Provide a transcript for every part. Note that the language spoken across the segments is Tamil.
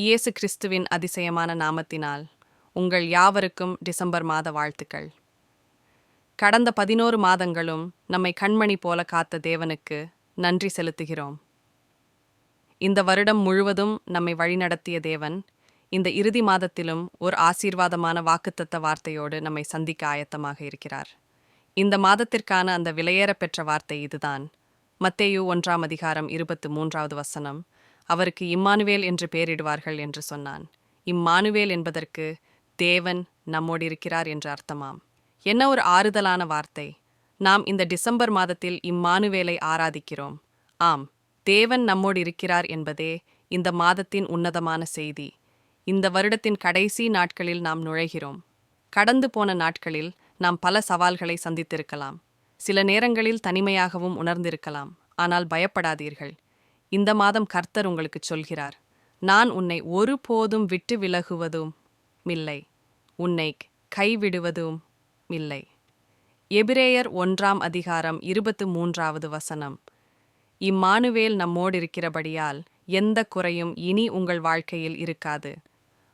இயேசு கிறிஸ்துவின் அதிசயமான நாமத்தினால் உங்கள் யாவருக்கும் டிசம்பர் மாத வாழ்த்துக்கள். கடந்த பதினோரு மாதங்களும் நம்மை கண்மணி போல காத்த தேவனுக்கு நன்றி செலுத்துகிறோம். இந்த வருடம் முழுவதும் நம்மை வழிநடத்திய தேவன் இந்த இறுதி மாதத்திலும் ஒரு ஆசீர்வாதமான வாக்குத்தத்த வார்த்தையோடு நம்மை சந்திக்க ஆயத்தமாக இருக்கிறார். இந்த மாதத்திற்கான அந்த விலையேற பெற்ற வார்த்தை இதுதான். மத்தேயு ஒன்றாம் அதிகாரம் இருபத்து மூன்றாவது வசனம். அவருக்கு இம்மானுவேல் என்று பெயரிடுவார்கள் என்று சொன்னான். இம்மானுவேல் என்பதற்கு தேவன் நம்மோடு இருக்கிறார் என்று அர்த்தமாம். என்ன ஒரு ஆறுதலான வார்த்தை. நாம் இந்த டிசம்பர் மாதத்தில் இம்மானுவேலை ஆராதிக்கிறோம். ஆம் தேவன் நம்மோடு இருக்கிறார் என்பதே இந்த மாதத்தின் உன்னதமான செய்தி. இந்த வருடத்தின் கடைசி நாட்களில் நாம் நுழைகிறோம். கடந்து போன நாட்களில் நாம் பல சவால்களை சந்தித்திருக்கலாம். சில நேரங்களில் தனிமையாகவும் உணர்ந்திருக்கலாம். ஆனால் பயப்படாதீர்கள். இந்த மாதம் கர்த்தர் உங்களுக்கு சொல்கிறார் நான் உன்னை ஒருபோதும் விட்டு விலகுவதும் இல்லை உன்னை கைவிடுவதும் இல்லை. எபிரேயர் ஒன்றாம் அதிகாரம் இருபத்து மூன்றாவது வசனம். இம்மானுவேல் நம்மோடு இருக்கிறபடியால் எந்த குறையும் இனி உங்கள் வாழ்க்கையில் இருக்காது.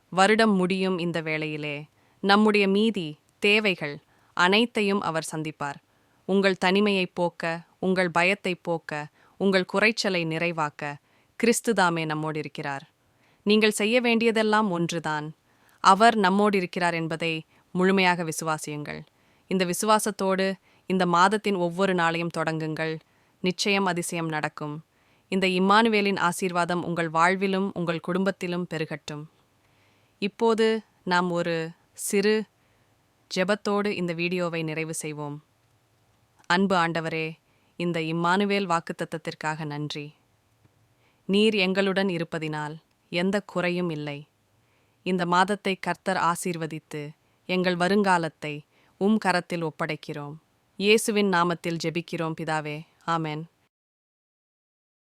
வருடம் முடியும் இந்த வேளையிலே நம்முடைய மீதி தேவைகள் அனைத்தையும் அவர் சந்திப்பார். உங்கள் தனிமையைப் போக்க உங்கள் பயத்தை போக்க உங்கள் குறைச்சலை நிறைவாக்க கிறிஸ்துதாமே நம்மோடு இருக்கிறார் நீங்கள் செய்ய வேண்டியதெல்லாம் ஒன்றுதான். அவர் நம்மோடு இருக்கிறார் என்பதை முழுமையாக விசுவாசியுங்கள். இந்த விசுவாசத்தோடு இந்த மாதத்தின் ஒவ்வொரு நாளையும் தொடங்குங்கள். நிச்சயம் அதிசயம் நடக்கும். இந்த இம்மானுவேலின் ஆசீர்வாதம் உங்கள் வாழ்விலும் உங்கள் குடும்பத்திலும் பெருகட்டும். இப்போது நாம் ஒரு சிறு ஜெபத்தோடு இந்த வீடியோவை நிறைவு செய்வோம். அன்பு ஆண்டவரே இந்த இம்மானுவேல் வாக்குத்தத்தத்திற்காக நன்றி. நீர் எங்களுடன் இருப்பதினால் எந்த குறையும் இல்லை. இந்த மாதத்தை கர்த்தர் ஆசீர்வதித்து எங்கள் வருங்காலத்தை உம் கரத்தில் ஒப்படைக்கிறோம். இயேசுவின் நாமத்தில் ஜெபிக்கிறோம் பிதாவே. ஆமென்.